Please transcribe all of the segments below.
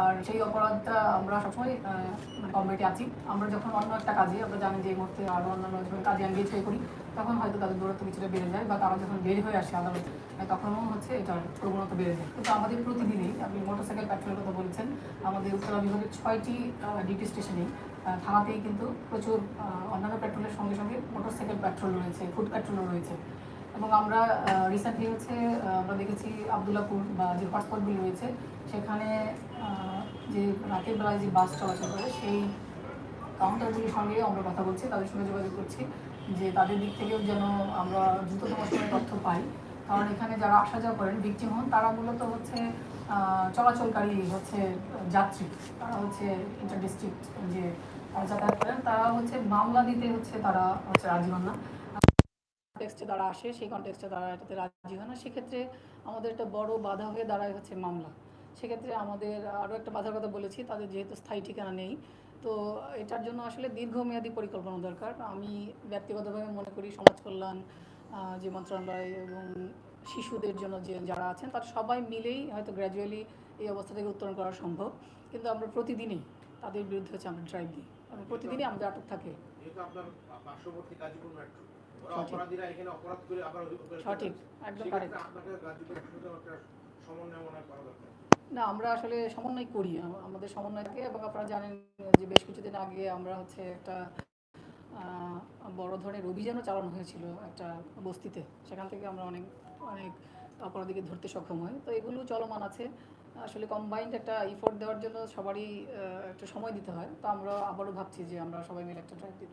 আর সেই অপরাধটা আমরা সবসময় মানে কমিটি আছি। আমরা যখন অন্য একটা কাজে, আমরা জানি যে এই মুহূর্তে আরও অন্যান্য যখন কাজে এনগেজ হয়ে করি, তখন হয়তো তাদের দূরত্ব কিছুটা বেড়ে যায় বা তারা যখন বের হয়ে আসে আদালত তখনও হচ্ছে এটার প্রবণতা বেড়ে যায়। কিন্তু আমাদের প্রতিদিনই, আপনি মোটরসাইকেল পেট্রোলের কথা বলছেন, আমাদের উত্তরা বিভাগের ছয়টি ডিউটি স্টেশনেই থানাতেই কিন্তু প্রচুর অন্যান্য পেট্রোলের সঙ্গে সঙ্গে মোটরসাইকেল পেট্রোল রয়েছে, ফুড পেট্রোলও রয়েছে। এবং আমরা রিসেন্টলি হচ্ছে আমরা দেখেছি আবদুল্লাপুর বা যে হটস্পটগুলি রয়েছে, সেখানে যে রাতের বেলায় যে বাস চলাচল করে, সেই কাউন্টারগুলির সঙ্গে আমরা কথা বলছি, তাদের সঙ্গে যোগাযোগ করছি, যে তাদের দিক থেকেও যেন আমরা দ্রুততম সময়ে তথ্য পাই। কারণ এখানে যারা আসা যাওয়া করেন ভিকটিম হন, তারা মূলত হচ্ছে চলাচলকারী হচ্ছে যাত্রী। তারা হচ্ছে ইন্টার ডিস্ট্রিক্ট যে যাতায়াত করেন, তারা হচ্ছে মামলা দিতে হচ্ছে, তারা হচ্ছে রাজি হন না। কনটেক্সটে তারা আসে, সেই কনটেক্সটে তারা এটাতে রাজি হয় না। সেক্ষেত্রে আমাদের একটা বড় বাধা হয়ে দাঁড়ায় হচ্ছে মামলা। সেক্ষেত্রে আমাদের আরও একটা বাধার কথা বলেছি, তাদের যেহেতু স্থায়ী ঠিকানা নেই। তো এটার জন্য আসলে দীর্ঘমেয়াদী পরিকল্পনা দরকার। আমি ব্যক্তিগতভাবে মনে করি সমাজ কল্যাণ যে মন্ত্রণালয় এবং শিশুদের জন্য যে যারা আছেন, তারা সবাই মিলেই হয়তো গ্র্যাজুয়ালি এই অবস্থা থেকে উত্তরণ করা সম্ভব। কিন্তু আমরা প্রতিদিনই তাদের বিরুদ্ধে হচ্ছে আমরা ড্রাইভ দিই। প্রতিদিনই আমাদের আটক থাকে। আপনার পার্শ্ববর্তী গাজীপুর মেট্রো সঠিক। একদম না আমরা আসলে সমন্বয় করি আমাদের সমন্বয় থাকে এবং আপনারা জানেন যে বেশ কিছুদিন আগে আমরা হচ্ছে একটা বড় ধরনের অভিযানও চালানো হয়েছিল একটা বস্তিতে। সেখান থেকে আমরা অনেক অনেক অপরাধীকে ধরতে সক্ষম হই। তো এগুলো চলমান আছে। আসলে কম্বাইন্ড একটা ইফোর্ট দেওয়ার জন্য সবারই একটা সময় দিতে হয়। তো আমরা আবারও ভাবছি যে আমরা সবাই মিলে একটা ড্রাইভ দিব।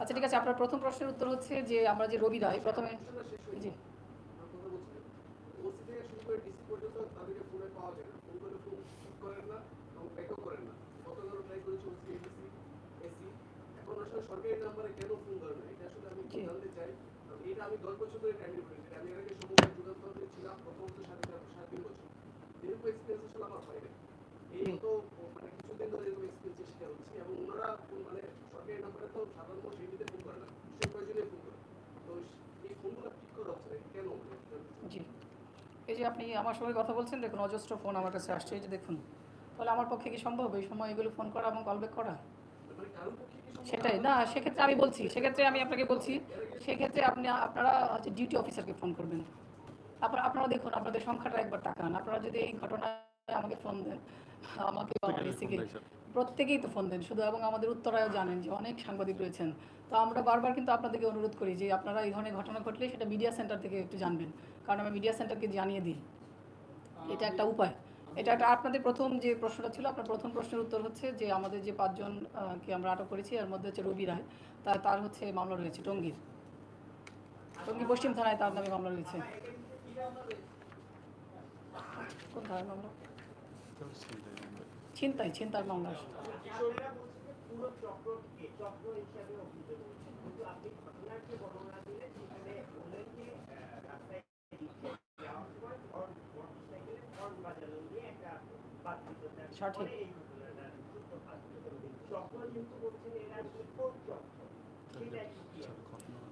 আচ্ছা ঠিক আছে, আপনার প্রথম প্রশ্নের উত্তর হচ্ছে যে আমরা যে রবি রায় প্রথমে জি। আমি এর আগে সমুদ্র যুগান্তরে ছিলাম প্রথমত সাড়ে চার সাড়ে তিন বছর। এরকম এক্সপিরিয়েন্স আসলে আমার হয় না জি। এই যে আপনি আমার সঙ্গে কথা বলছেন দেখুন অজস্র ফোন আমার কাছে আসছে এই যে দেখুন। তাহলে আমার পক্ষে কি সম্ভব এই সময় এগুলো ফোন করা এবং কল ব্যাক করা? মানে? সেটাই। না সেক্ষেত্রে আমি বলছি সেক্ষেত্রে আমি আপনাকে বলছি সেক্ষেত্রে আপনি আপনারা হচ্ছে ডিউটি অফিসারকে ফোন করবেন তারপর আপনারা দেখুন আপনাদের সংখ্যাটা একবার তাকান। আপনারা যদি এই ঘটনায় আমাকে ফোন দেন। আমাকে এসিকে প্রত্যেকেই তো ফোন দেন শুধু এবং আমাদের উত্তরায়ও জানেন যে অনেক সাংবাদিক রয়েছেন। তো আমরা বারবার কিন্তু আপনাদেরকে অনুরোধ করি যে আপনারা এই ধরনের ঘটনা ঘটলে সেটা মিডিয়া সেন্টার থেকে একটু জানবেন। কারণ আমি মিডিয়া সেন্টারকে জানিয়ে দিই। এটা একটা উপায়। এটা একটা আপনাদের প্রথম যে প্রশ্নটা ছিল আপনার প্রথম প্রশ্নের উত্তর হচ্ছে যে আমাদের যে পাঁচজন আহ, আমরা আটক করেছি এর মধ্যে হচ্ছে রবি রায়। তার তার হচ্ছে মামলা রয়েছে টঙ্গীর। টঙ্গী পশ্চিম থানায় তার নামে মামলা রয়েছে। কোন থানায় মামলা ছিনতাই ছিনতার মামলা সঠিক। চক্র কিন্তু বলছেন এরা চক্র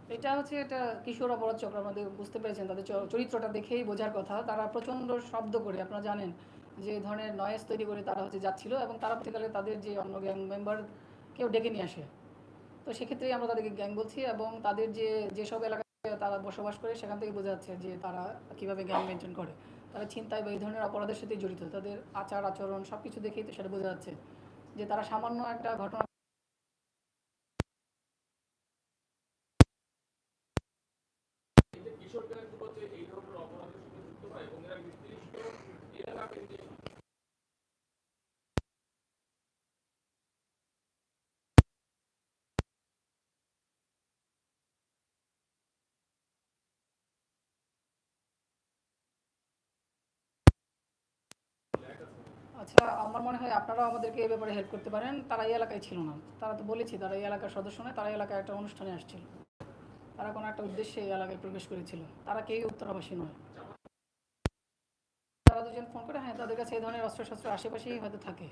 এটা হচ্ছে এটা কিশোর অপরাধ চক্র, আমাদের বুঝতে পেরেছেন, তাদের চরিত্রটা দেখেই বোঝার কথা। তারা প্রচণ্ড শব্দ করে, আপনারা জানেন যে ধরনের নয়েজ তৈরি করে তারা হচ্ছে যাচ্ছিল এবং তারা প্রতিকালে তাদের যে অন্য গ্যাং মেম্বার কেউ ডেকে নিয়ে আসে। তো সেক্ষেত্রেই আমরা তাদেরকে গ্যাং বলছি এবং তাদের যে, যেসব এলাকায় তারা বসবাস করে সেখান থেকে বোঝা যাচ্ছে যে তারা কীভাবে গ্যাং মেনটেন করে। তারা চিন্তায় বা এই ধরনের অপরাধের সাথে জড়িত। তাদের আচার আচরণ সব কিছু দেখেই তো সেটা বোঝা যাচ্ছে যে তারা সামান্য একটা ঘটনা এই যে কিশোর গ্যাংগুলো যে এই ধরনের অপরাধের সাথে যুক্ত হয় এবং এরা নির্দিষ্ট এলাকা কেন্দ্রিক আচ্ছা আমার মনে হয় আপনারাও আমাদেরকে এ ব্যাপারে হেল্প করতে পারেন। তারা এই এলাকায় ছিল না। তারা তো বলেছি, তারা এই এলাকার সদস্য নয়, তারা এই এলাকায় একটা অনুষ্ঠানে আসছিল। তারা কোনো একটা উদ্দেশ্যে এই এলাকায় প্রবেশ করেছিল। তারা কেউই উত্তরাবাসী নয়। তারা দুজন ফোন করে হ্যাঁ তাদের কাছে এই ধরনের অস্ত্র শস্ত্র আশেপাশেই হয়তো থাকে।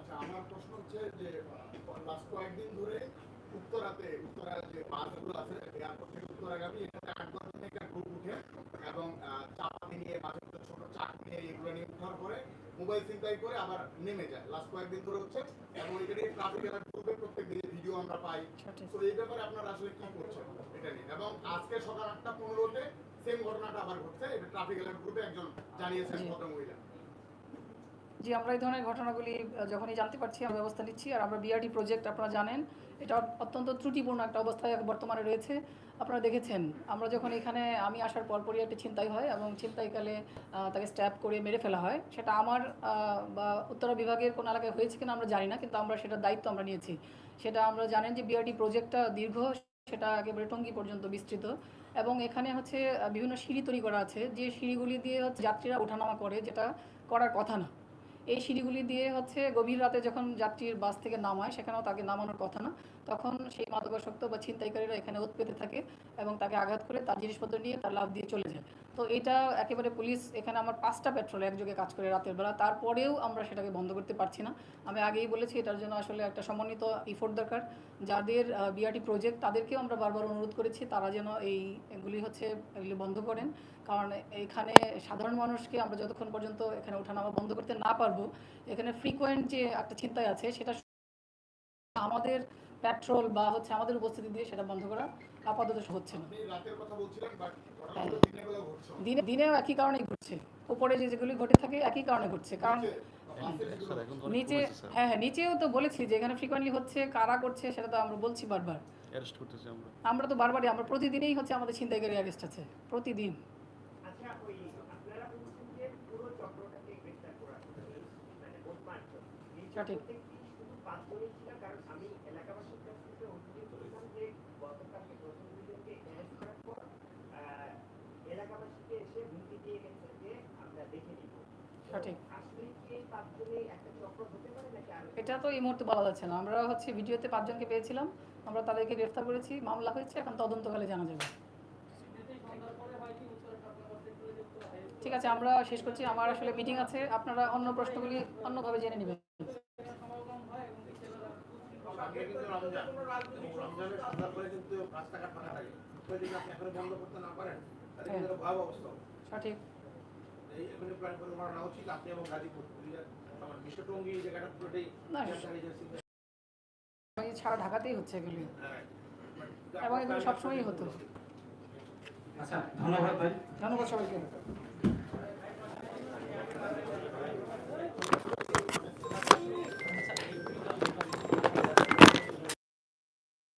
আচ্ছা আমার প্রশ্ন হচ্ছে যে লাস্ট কয়েকদিন ধরে উত্তরাতে উত্তরা যে বাসগুলো আছে এয়ারপোর্ট থেকে উত্তরাগামী এখানে আট দশ দিন একটা গ্রুপ উঠে এবং চাপাতি নিয়ে মাঝে মধ্যে ছোট চাক নিয়ে এগুলো নিয়ে উঠার পরে মোবাইল ছিনতাই করে আবার নেমে যায়। লাস্ট কয়েকদিন ধরে হচ্ছে এবং এখানে ট্রাফিক অ্যালার্ট গ্রুপে প্রত্যেক দিন ভিডিও আমরা পাই। তো এই ব্যাপারে আপনারা আসলে কি করছেন এটা নিয়ে? এবং আজকে সকাল আটটা পনেরোতে সেম ঘটনাটা আবার ঘটছে এটা ট্রাফিক অ্যালার্ট গ্রুপে একজন জানিয়েছেন। ভদ্রমহিলা জি আমরা এই ধরনের ঘটনাগুলি যখনই জানতে পারছি, আমরা ব্যবস্থা নিচ্ছি। আর আমরা বিআরটি প্রজেক্ট আপনারা জানেন, এটা অত্যন্ত ত্রুটিপূর্ণ একটা অবস্থায় বর্তমানে রয়েছে। আপনারা দেখেছেন, আমরা যখন এখানে, আমি আসার পরপরই একটা ছিনতাই হয় এবং ছিনতাইকালে তাকে স্ট্যাপ করে মেরে ফেলা হয়। সেটা আমার বা উত্তরা বিভাগের কোন এলাকায় হয়েছে কিনা আমরা জানি না, কিন্তু আমরা সেটার দায়িত্ব আমরা নিয়েছি। সেটা আমরা জানেন যে বিআরটি প্রজেক্টটা দীর্ঘ, সেটা একেবারে টঙ্গি পর্যন্ত বিস্তৃত। এবং এখানে হচ্ছে বিভিন্ন সিঁড়ি তৈরি করা আছে। যে সিঁড়িগুলি দিয়ে হচ্ছে যাত্রীরা ওঠানামা করে, যেটা করার কথা না। এই সিঁড়িগুলি দিয়ে হচ্ছে গভীর রাতে যখন যাত্রীর বাস থেকে নামায়, সেখানেও তাকে নামানোর কথা না। তখন সেই মাদকাসক্ত বা ছিনতাইকারীরা এখানে ওত পেতে থাকে এবং তাকে আঘাত করে তার জিনিসপত্র নিয়ে তার লাভ দিয়ে চলে যায়। তো এটা একেবারে পুলিশ, এখানে আমার পাঁচটা পেট্রোল একযোগে কাজ করে রাতের বেলা। তারপরেও আমরা সেটাকে বন্ধ করতে পারছি না। আমি আগেই বলেছি, এটার জন্য আসলে একটা সমন্বিত ইফোর্ট দরকার। যাদের বিআরটি প্রজেক্ট তাদেরকেও আমরা বারবার অনুরোধ করেছি, তারা যেন এইগুলি হচ্ছে, এগুলি বন্ধ করেন। কারণ এখানে সাধারণ মানুষকে আমরা যতক্ষণ পর্যন্ত এখানে ওঠানামা বন্ধ করতে না পারব এখানে ফ্রিকোয়েন্ট যে একটা চিন্তায় আছে সেটা আমাদের পেট্রোল বা হচ্ছে আমাদের উপস্থিতি দিয়ে সেটা বন্ধ করা আপাতত হচ্ছে না। ঘটছে। দিনে দিনেও একই কারণেই ঘটছে। উপরে যে যেগুলি ঘটে থাকে একই কারণে ঘটছে। কারণ নিচে হ্যাঁ হ্যাঁ নিচেও তো বলেছি যে এখানে ফ্রিকোয়েন্টলি হচ্ছে কারা করছে সেটা তো আমরা বলছি বারবার। আমরা। আমরা তো বারবারই আমরা প্রতিদিনই হচ্ছে আমাদের ছিনতাইকারী অ্যারেস্ট আছে প্রতিদিন। নাকি আরও এটা তো এই মুহূর্তে বলা যাচ্ছে না। আমরা হচ্ছে ভিডিওতে পাঁচজনকে পেয়েছিলাম। আমরা তাদেরকে গ্রেফতার করেছি। মামলা হয়েছে। এখন তদন্তকালে জানা যাবে। ঠিক আছে, আমরা শেষ করছি। আমার আসলে মিটিং আছে। আপনারা অন্য প্রশ্নগুলি অন্যভাবে জেনে নেবেন। আগে কিন্তু রমজান। এবং রমজানের সন্ধ্যার পরে কিন্তু রাস্তাঘাট ফাঁকা থাকে। ওই দিকে আপনি এখনও বন্ধ করতে না পারেন তাহলে কিন্তু ভয়াবহ অবস্থা। সঠিক। এই এখানে প্ল্যান করে করা উচিত আপনি এবং গাজীপুর। আমার বিশ্বটঙ্গী জায়গাটা পুরোটাই না, ক্যান্সার এজেন্সি এই ছাড়া ঢাকাতেই হচ্ছে এগুলি। হ্যাঁ। এবং এগুলো সবসময়ই হতো। আচ্ছা ধন্যবাদ ভাই। ধন্যবাদ সবাইকে।